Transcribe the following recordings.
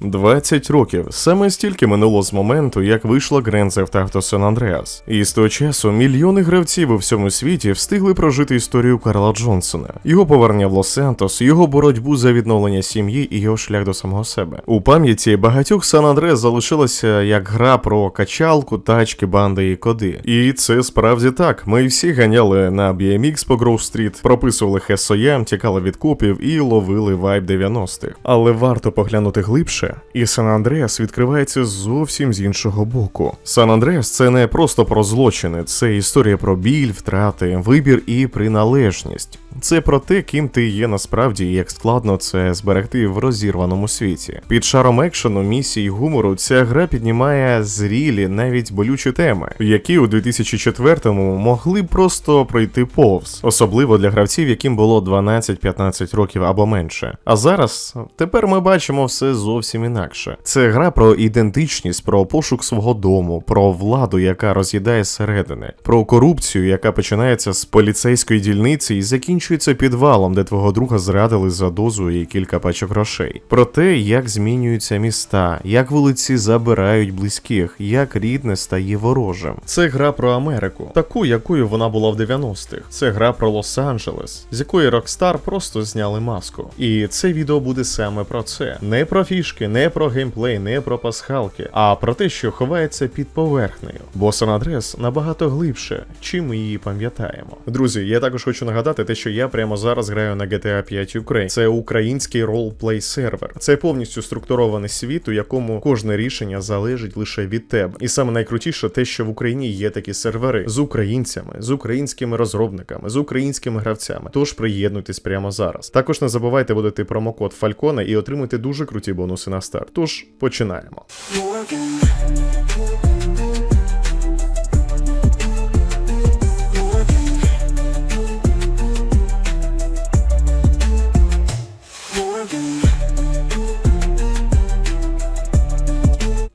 20 років. Саме стільки минуло з моменту, як вийшла Grand Theft Auto San Andreas. І з того часу мільйони гравців у всьому світі встигли прожити історію Карла Джонсона, його повернення в Лос-Сантос, його боротьбу за відновлення сім'ї і його шлях до самого себе. У пам'яті багатьох Сан Андреас залишилася як гра про качалку, тачки, банди і коди. І це справді так. Ми всі ганяли на BMX по Гроу Стріт, прописували хесоям, тікали від копів і ловили вайб 90-х. Але варто поглянути глибше, і Сан Андреас відкривається зовсім з іншого боку. Сан Андреас це не просто про злочини, це історія про біль, втрати, вибір і приналежність. Це про те, ким ти є насправді і як складно це зберегти в розірваному світі. Під шаром екшену, місії гумору ця гра піднімає зрілі, навіть болючі теми, які у 2004-му могли просто пройти повз, особливо для гравців, яким було 12-15 років або менше. А зараз тепер ми бачимо все зовсім інакше. Це гра про ідентичність, про пошук свого дому, про владу, яка роз'їдає зсередини, про корупцію, яка починається з поліцейської дільниці і закінчується підвалом, де твого друга зрадили за дозу і кілька пачок грошей. Про те, як змінюються міста, як вулиці забирають близьких, як рідне стає ворожим. Це гра про Америку, таку, якою вона була в 90-х. Це гра про Лос-Анджелес, з якої Rockstar просто зняли маску. І це відео буде саме про це. Не про фішки, не про геймплей, не про пасхалки, а про те, що ховається під поверхнею. Бо Сан Андрес набагато глибше, чим ми її пам'ятаємо. Друзі, я також хочу нагадати те, що я прямо зараз граю на GTA 5 Ukraine. Це український ролплей сервер. Це повністю структурований світ, у якому кожне рішення залежить лише від тебе. І саме найкрутіше те, що в Україні є такі сервери з українцями, з українськими розробниками, з українськими гравцями. Тож приєднуйтесь прямо зараз. Також не забувайте вводити промокод Falcone і отримуйте дуже круті бонуси на старт. Тож починаємо.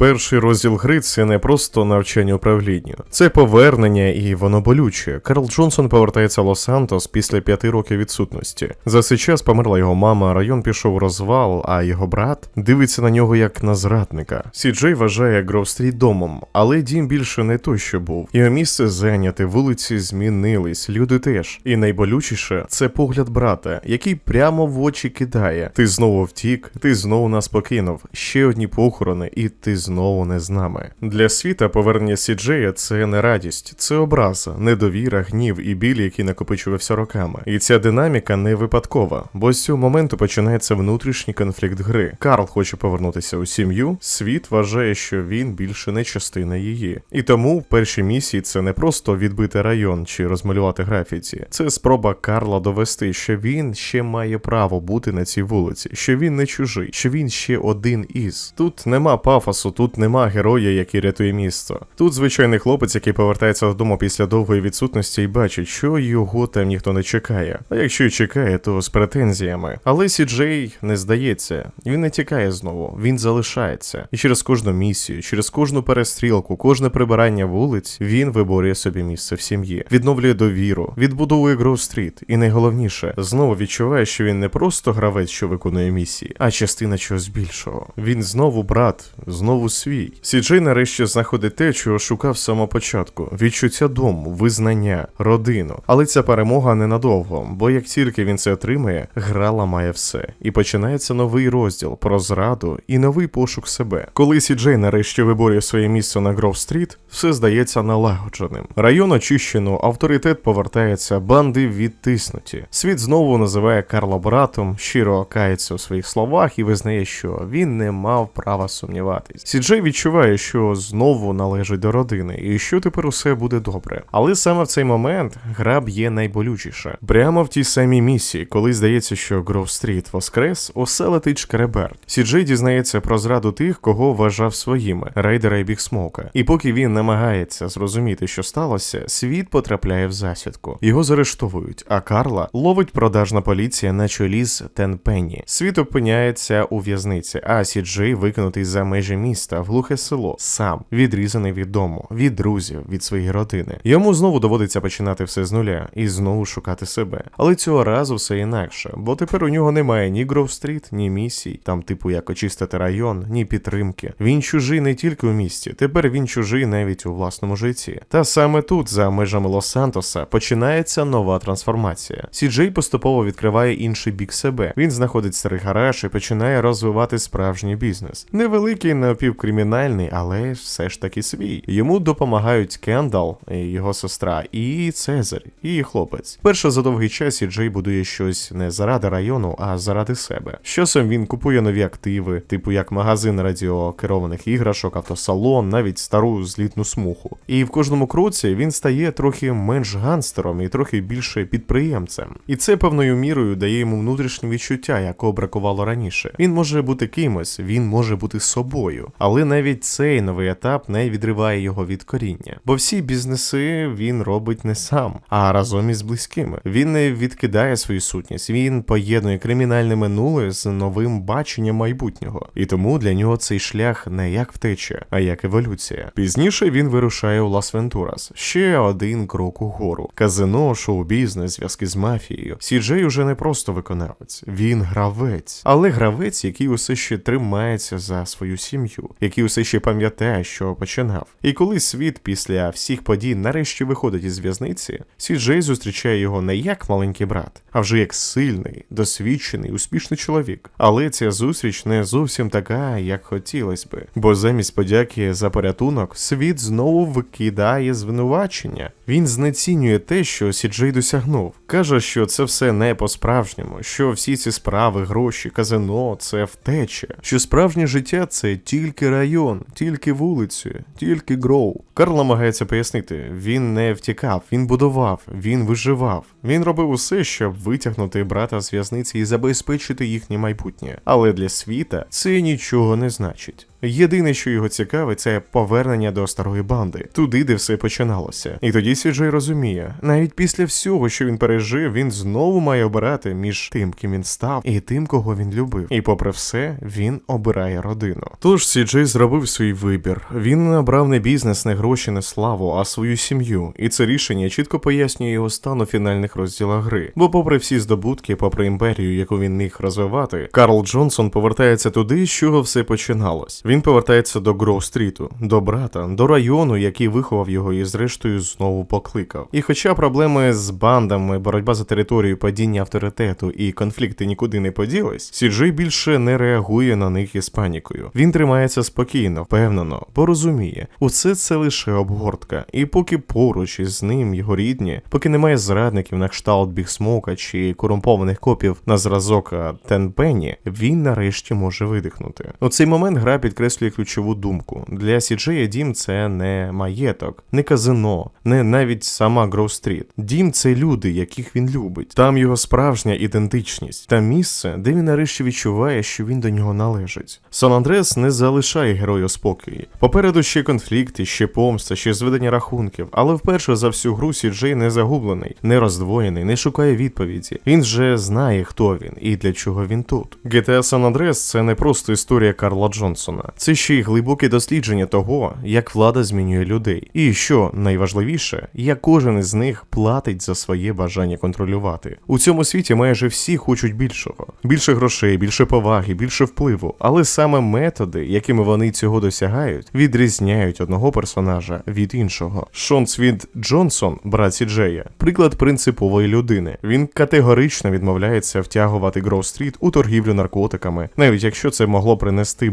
Перший розділ гри це не просто навчання управлінню, це повернення, і воно болюче. Карл Джонсон повертається в Лос-Сантос після п'яти років відсутності. За цей час померла його мама, район пішов у розвал, а його брат дивиться на нього як на зрадника. Сіджей вважає Гров-стріт домом, але дім більше не той, що був. Його місце зайняте, вулиці змінились, люди теж. І найболючіше це погляд брата, який прямо в очі кидає: Ти знову втік, ти знову нас покинув. Ще одні похорони, і ти знову не з нами. Для світа повернення Сіджея це не радість, це образа, недовіра, гнів і біль, який накопичувався роками. І ця динаміка не випадкова, бо з цього моменту починається внутрішній конфлікт гри. Карл хоче повернутися у сім'ю. Світ вважає, що він більше не частина її. І тому в першій місії це не просто відбити район чи розмалювати графіті. Це спроба Карла довести, що він ще має право бути на цій вулиці, що він не чужий, що він ще один із. Тут нема пафосу, тут нема героя, який рятує місто. Тут звичайний хлопець, який повертається додому після довгої відсутності і бачить, що його там ніхто не чекає. А якщо й чекає, то з претензіями. Але Сіджей не здається, він не тікає знову, він залишається. І через кожну місію, через кожну перестрілку, кожне прибирання вулиць, він виборює собі місце в сім'ї, відновлює довіру, відбудовує Гроу Стріт, і найголовніше, знову відчуває, що він не просто гравець, що виконує місії, а частина чогось більшого. Він знову брат, знову свій. Сіджей нарешті знаходить те, чого шукав з самого початку: відчуття дому, визнання, родину. Але ця перемога ненадовго, бо як тільки він це отримає, гра ламає все. І починається новий розділ про зраду і новий пошук себе. Коли Сіджей нарешті виборює своє місце на Гров Стріт, все здається налагодженим. Район очищено, авторитет повертається, банди відтиснуті. Світ знову називає Карла братом, щиро кається у своїх словах і визнає, що він не мав права сумніватись. Сіджей відчуває, що знову належить до родини, і що тепер усе буде добре. Але саме в цей момент гра б'є найболючіше. Прямо в тій самій місії, коли здається, що Гров Стріт воскрес, усе шкереберть. Сіджей дізнається про зраду тих, кого вважав своїми рейдера і Бігсмока. І поки він намагається зрозуміти, що сталося, світ потрапляє в засідку. Його заарештовують, а Карла ловить продажна поліція на чолі з Тенпенні. Світ опиняється у в'язниці, а Сіджей викинутий за межі місця міста, в глухе село, сам відрізаний від дому, від друзів, від своєї родини. Йому знову доводиться починати все з нуля і знову шукати себе. Але цього разу все інакше, бо тепер у нього немає ні Гроув-стріт, ні місій, там, типу, як очистити район, ні підтримки. Він чужий не тільки у місті, тепер він чужий навіть у власному житті. Та саме тут, за межами Лос-Сантоса, починається нова трансформація. Сіджей поступово відкриває інший бік себе. Він знаходить старий гараж і починає розвивати справжній бізнес. Невеликий, напівкримінальний, але все ж таки свій. Йому допомагають Кендал, його сестра, і Цезарь, її хлопець. Перше за довгий час Сіджей будує щось не заради району, а заради себе. З Часом він купує нові активи, типу як магазин радіокерованих іграшок, автосалон, навіть стару злітну смуху. І в кожному кроці він стає трохи менш ганстером і трохи більше підприємцем. І це певною мірою дає йому внутрішнє відчуття, якого бракувало раніше. Він може бути кимось, він може бути собою, але навіть цей новий етап не відриває його від коріння. Бо всі бізнеси він робить не сам, а разом із близькими. Він не відкидає свою сутність, він поєднує кримінальне минуле з новим баченням майбутнього. І тому для нього цей шлях не як втеча, а як еволюція. Пізніше він вирушає у Лас-Вентурас. Ще один крок угору. Казино, шоу-бізнес, зв'язки з мафією. Сіджей уже не просто виконавець, він гравець, але гравець, який усе ще тримається за свою сім'ю, який усе ще пам'ятає, що починав. І коли світ після всіх подій нарешті виходить із в'язниці, Сіджей зустрічає його не як маленький брат, а вже як сильний, досвідчений, успішний чоловік. Але ця зустріч не зовсім така, як хотілося би. Бо замість подяки за порятунок, світ знову викидає звинувачення. Він знецінює те, що Сіджей досягнув. Каже, що це все не по-справжньому, що всі ці справи, гроші, казино це втеча, що справжнє життя це тільки район, тільки вулиці, тільки гроу. Карл намагається пояснити: він не втікав, він будував, він виживав. Він робив усе, щоб витягнути брата з в'язниці і забезпечити їхнє майбутнє. Але для світа це нічого не значить. Єдине, що його цікавить, це повернення до старої банди, туди, де все починалося. І тоді Сіджей розуміє, навіть після всього, що він пережив, він знову має обирати між тим, ким він став, і тим, кого він любив. І попри все, він обирає родину. Тож Сіджей зробив свій вибір. Він набрав не бізнес, не гроші, не славу, а свою сім'ю. І це рішення чітко пояснює його стан у фінальних розділах гри. Бо, попри всі здобутки, попри імперію, яку він міг розвивати, Карл Джонсон повертається туди, з чого все починалось. Він повертається до Гроу-стріту, до брата, до району, який виховав його і зрештою знову покликав. І хоча проблеми з бандами, боротьба за територію, падіння авторитету і конфлікти нікуди не поділись, Сіджей більше не реагує на них із панікою. Він тримається спокійно, впевнено, бо розуміє, усе це лише обгортка, і поки поруч із ним його рідні, поки немає зрадників на кшталт Бігсмока чи корумпованих копів на зразок Тенпенні, він нарешті може видихнути. У цей момент гра підкреслює ключову думку. Для Сіджея дім це не маєток, не казино, не навіть сама Гроу-стріт. Дім це люди, яких він любить. Там його справжня ідентичність та місце, де він нарешті відчуває, що він до нього належить. Сан Андрес не залишає герою спокій. Попереду ще конфлікти, ще помста, ще зведення рахунків, але вперше за всю гру Сіджей не загублений, не роздвоєний, не шукає відповіді. Він вже знає, хто він і для чого він тут. GTA San Andreas – це не просто історія Карла Джонсона, це ще й глибоке дослідження того, як влада змінює людей. І що найважливіше, як кожен із них платить за своє бажання контролювати. У цьому світі майже всі хочуть більшого, більше грошей, більше поваги, більше впливу. Але саме методи, якими вони цього досягають, відрізняють одного персонажа від іншого. Шон Свід Джонсон, брат Сіджея, приклад принципової людини. Він категорично відмовляється втягувати Гроу-стріт у торгівлю наркотиками, навіть якщо це могло принести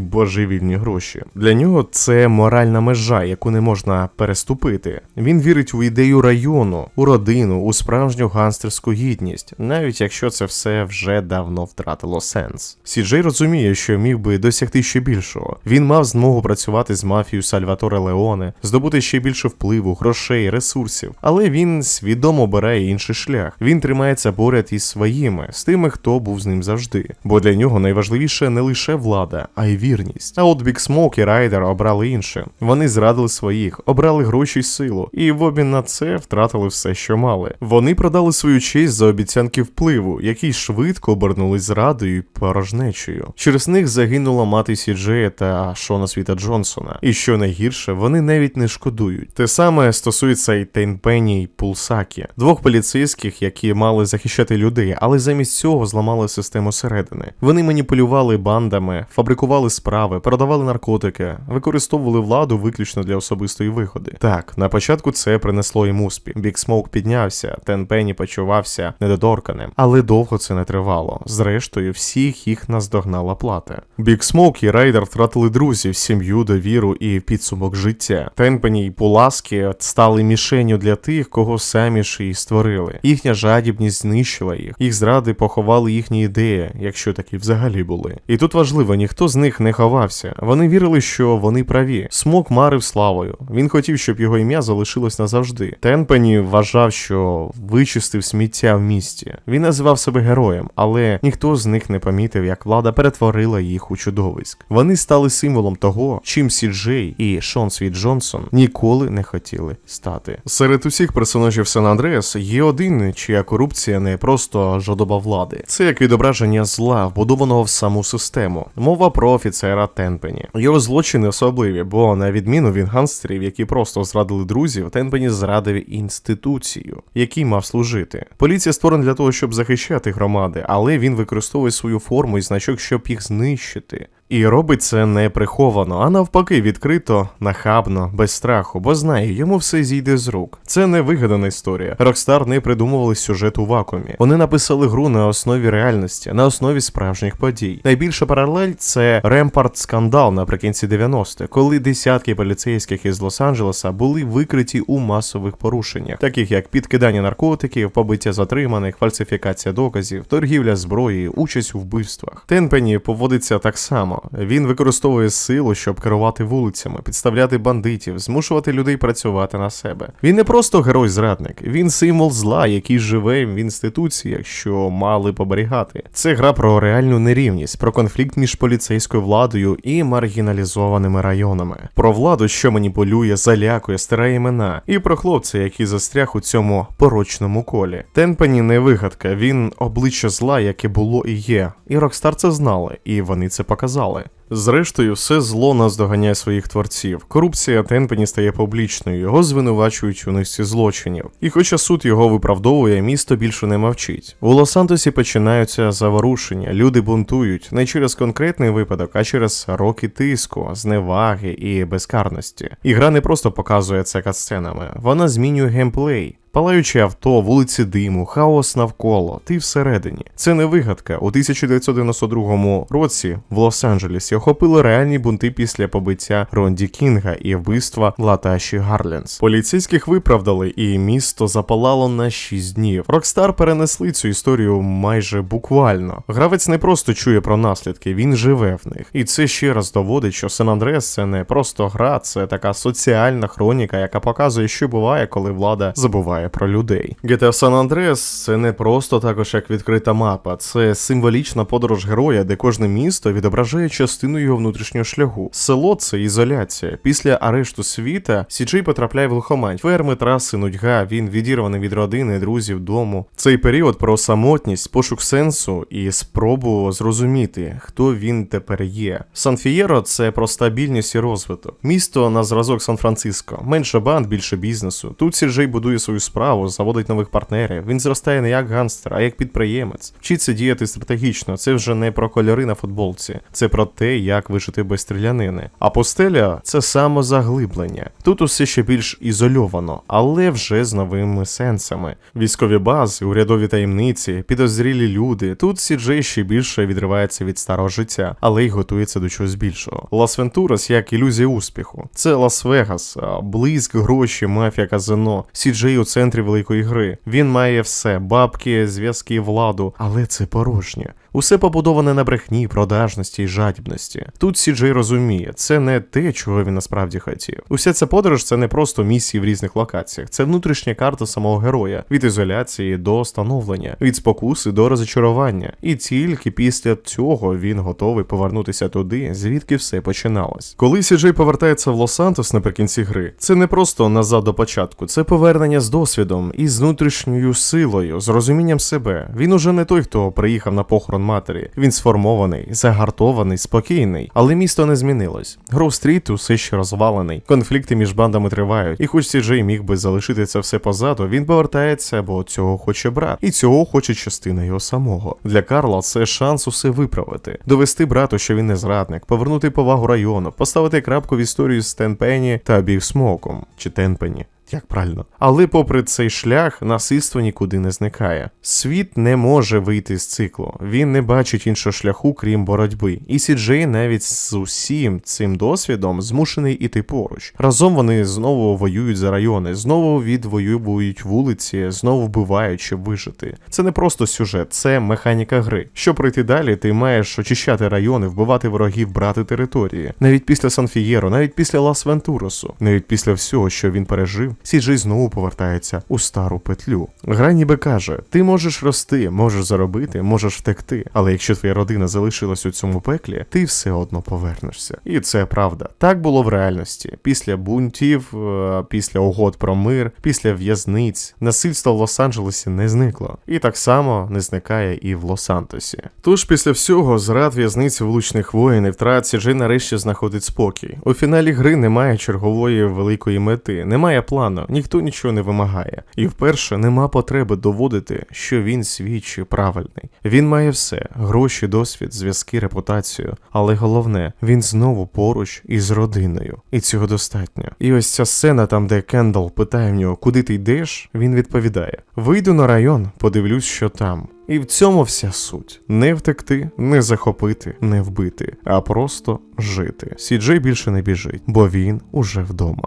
божевільні гроші. Для нього це моральна межа, яку не можна переступити. Він вірить у ідею району, у родину, у справжню ганстерську гідність, навіть якщо це все вже давно втратило сенс. Сіджей розуміє, що міг би досягти ще більшого. Він мав змогу працювати з мафією Сальваторе Леоне, здобути ще більше впливу, грошей, ресурсів, але він свідомо обирає інший шлях. Він тримається поряд із своїми, з тими, хто був з ним завжди. Бо для нього найважливіше не лише влада, а й вірність. А от Бік Смоук і Райдер обрали інше. Вони зрадили своїх, обрали гроші й силу, і в обмін на це втратили все, що мали. Вони продали свою честь за обіцянки впливу, які швидко обернулись зрадою й порожнечею. Через них загинула мати Сіджея та Шона Світа Джонсона. І що найгірше, вони навіть не шкодують. Те саме стосується і Тейнпені й Пулсакі, двох поліцейських, які мали захищати людей, але замість цього зламали систему середини. Вони маніпулювали бандами, фабрикували справи, продавали наркотики, використовували владу виключно для особистої вигоди. Так, на початку це принесло їм успіх. Бік Смоук піднявся, Тенпені почувався недоторканим, але довго це не тривало. Зрештою, всіх їх наздогнала плата. Бік Смоук і Райдер втратили друзів, сім'ю, довіру і підсумок життя. Тенпені й Пуласки стали мішенню для тих, кого самі ж і створили. Їхня жадібність знищила їх. Їх зради поховали їхні ідеї, якщо такі взагалі були. І тут важливо, ніхто з них не ховався. Вони вірили, що вони праві. Смок марив славою. Він хотів, щоб його ім'я залишилось назавжди. Тенпені вважав, що вичистив сміття в місті. Він називав себе героєм, але ніхто з них не помітив, як влада перетворила їх у чудовиськ. Вони стали символом того, чим Сі Джей і Шон Світ Джонсон ніколи не хотіли стати. Серед усіх персонажів Сан Андреас є один, чия корупція не просто жадоба влади. Це як відображення зла, вбудованого в саму систему. Мова про офіцера Тенпені. Його злочини особливі, бо на відміну від гангстерів, які просто зрадили друзів, Тенпені зрадив інституцію, який мав служити. Поліція створена для того, щоб захищати громади, але він використовує свою форму і значок, щоб їх знищити. І робить це не приховано, а навпаки, відкрито, нахабно, без страху, бо знає, йому все зійде з рук. Це не вигадана історія. Рокстар не придумували сюжет у вакуумі. Вони написали гру на основі реальності, на основі справжніх подій. Найбільша паралель це Ремпарт скандал наприкінці 90-х, коли десятки поліцейських із Лос-Анджелеса були викриті у масових порушеннях, таких як підкидання наркотиків, побиття затриманих, фальсифікація доказів, торгівля зброєю, участь у вбивствах. Тенпені поводиться так само. Він використовує силу, щоб керувати вулицями, підставляти бандитів, змушувати людей працювати на себе. Він не просто герой-зрадник, він символ зла, який живе в інституціях, що мали поберігати. Це гра про реальну нерівність, про конфлікт між поліцейською владою і маргіналізованими районами, про владу, що маніпулює, залякує, стирає імена, і про хлопця, який застряг у цьому порочному колі. Тенпені не вигадка, він обличчя зла, яке було і є. І Рокстар це знали, і вони це показали. Зрештою, все зло наздоганяє своїх творців. Корупція Тенпені стає публічною, його звинувачують у низці злочинів. І хоча суд його виправдовує, місто більше не мовчить. У Лос-Антосі починаються заворушення, люди бунтують не через конкретний випадок, а через роки тиску, зневаги і безкарності. І гра не просто показує це катсценами, вона змінює геймплей. Палаючі авто, вулиці диму, хаос навколо, ти всередині. Це не вигадка. У 1992 році в Лос-Анджелесі охопили реальні бунти після побиття Ронді Кінга і вбивства Латаші Гарленс. Поліцейських виправдали, і місто запалало на 6 днів. Рокстар перенесли цю історію майже буквально. Гравець не просто чує про наслідки, він живе в них. І це ще раз доводить, що Сан Андреас це не просто гра, це така соціальна хроніка, яка показує, що буває, коли влада забуває про людей. GTA San Andreas – це не просто також як відкрита мапа, це символічна подорож героя, де кожне місто відображає частину його внутрішнього шляху. Село це ізоляція. Після арешту світа Сіджей потрапляє в глухомань. Ферми, траси, нудьга, він відірваний від родини, друзів, дому. Цей період про самотність, пошук сенсу і спробу зрозуміти, хто він тепер є. Сан-Фієро це про стабільність і розвиток. Місто на зразок Сан-Франциско. Менше банд, більше бізнесу. Тут Сіджей будує свою справу, заводить нових партнерів. Він зростає не як ганстер, а як підприємець. Вчиться діяти стратегічно. Це вже не про кольори на футболці, це про те, як вижити без стрілянини. А постеля це самозаглиблення. Тут усе ще більш ізольовано, але вже з новими сенсами. Військові бази, урядові таємниці, підозрілі люди. Тут Сіджей ще більше відривається від старого життя, але й готується до чогось більшого. Лас Вентурас як ілюзія успіху. Це Лас-Вегас, а, блиск, гроші, мафія, казино. Сіджей у центрі великої гри. Він має все: бабки, зв'язки, владу, але це порожнє. Усе побудоване на брехні, продажності і жадібності. Тут Сіджей розуміє, це не те, чого він насправді хотів. Уся ця подорож це не просто місії в різних локаціях, це внутрішня карта самого героя від ізоляції до становлення, від спокуси до розочарування. І тільки після цього він готовий повернутися туди, звідки все починалось. Коли Сіджей повертається в Лос-Сантос наприкінці гри, це не просто назад до початку, це повернення з досвідом і з внутрішньою силою, з розумінням себе. Він уже не той, хто приїхав на похорон матері. Він сформований, загартований, спокійний, але місто не змінилось. Гроу-стріт усе ще розвалений, конфлікти між бандами тривають, і хоч Сіджей міг би залишити це все позаду, він повертається, бо цього хоче брат, і цього хоче частина його самого. Для Карла це шанс усе виправити, довести брату, що він не зрадник, повернути повагу району, поставити крапку в історію з Тенпені та Бівсмоком чи Тенпені. Як правильно, але попри цей шлях, насильство нікуди не зникає. Світ не може вийти з циклу. Він не бачить іншого шляху, крім боротьби. І Сіджей навіть з усім цим досвідом змушений іти поруч. Разом вони знову воюють за райони, знову відвоюють вулиці, знову вбивають, щоб вижити. Це не просто сюжет, це механіка гри. Щоб пройти далі, ти маєш очищати райони, вбивати ворогів, брати території. Навіть після Санфієро, навіть після Лас Вентуросу, навіть після всього, що він пережив, Сіджей знову повертається у стару петлю. Гра ніби каже: ти можеш рости, можеш заробити, можеш втекти, але якщо твоя родина залишилась у цьому пеклі, ти все одно повернешся. І це правда. Так було в реальності. Після бунтів, е, після угод про мир, після в'язниць, насильство в Лос-Анджелесі не зникло. І так само не зникає і в Лос-Антосі. Тож після всього зрад в'язниць влучних воїн і втрат Сіджей нарешті знаходить спокій. У фіналі гри немає чергової великої мети, немає плану, ніхто нічого не вимагає. І вперше нема потреби доводити, що він свій чи правильний. Він має все: гроші, досвід, зв'язки, репутацію. Але головне, він знову поруч із родиною. І цього достатньо. І ось ця сцена, там, де Кендал питає в нього, куди ти йдеш, він відповідає: Вийду на район, подивлюсь, що там. І в цьому вся суть: не втекти, не захопити, не вбити, а просто жити. Сіджей більше не біжить, бо він уже вдома.